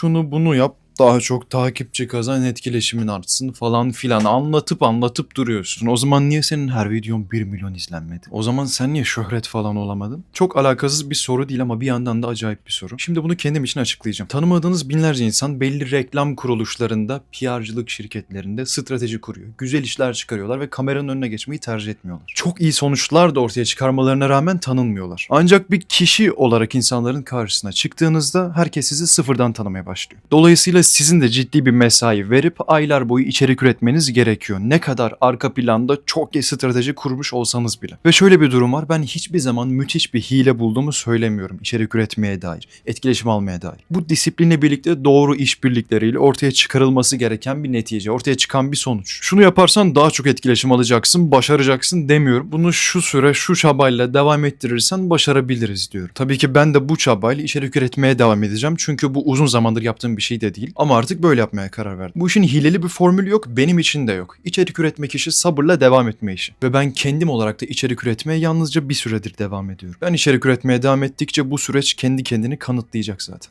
şunu bunu yap daha çok takipçi kazan etkileşimin artsın falan filan anlatıp anlatıp duruyorsun. O zaman niye senin her videon 1 milyon izlenmedi? O zaman sen niye şöhret falan olamadın? Çok alakasız bir soru değil ama bir yandan da acayip bir soru. Şimdi bunu kendim için açıklayacağım. Tanımadığınız binlerce insan belli reklam kuruluşlarında, PR'cılık şirketlerinde strateji kuruyor. Güzel işler çıkarıyorlar ve kameranın önüne geçmeyi tercih etmiyorlar. Çok iyi sonuçlar da ortaya çıkarmalarına rağmen tanınmıyorlar. Ancak bir kişi olarak insanların karşısına çıktığınızda herkes sizi sıfırdan tanımaya başlıyor. Dolayısıyla sizin de ciddi bir mesai verip aylar boyu içerik üretmeniz gerekiyor. Ne kadar arka planda çok iyi strateji kurmuş olsanız bile. Ve şöyle bir durum var. Ben hiçbir zaman müthiş bir hile bulduğumu söylemiyorum içerik üretmeye dair, etkileşim almaya dair. Bu disiplinle birlikte doğru işbirlikleriyle ortaya çıkarılması gereken bir netice, ortaya çıkan bir sonuç. Şunu yaparsan daha çok etkileşim alacaksın, başaracaksın demiyorum. Bunu şu süre, şu çabayla devam ettirirsen başarabiliriz diyorum. Tabii ki ben de bu çabayla içerik üretmeye devam edeceğim. Çünkü bu uzun zamandır yaptığım bir şey de değil. Ama artık böyle yapmaya karar verdim. Bu işin hileli bir formülü yok, benim için de yok. İçerik üretmek işi sabırla devam etme işi. Ve ben kendim olarak da içerik üretmeye yalnızca bir süredir devam ediyorum. Ben içerik üretmeye devam ettikçe bu süreç kendi kendini kanıtlayacak zaten.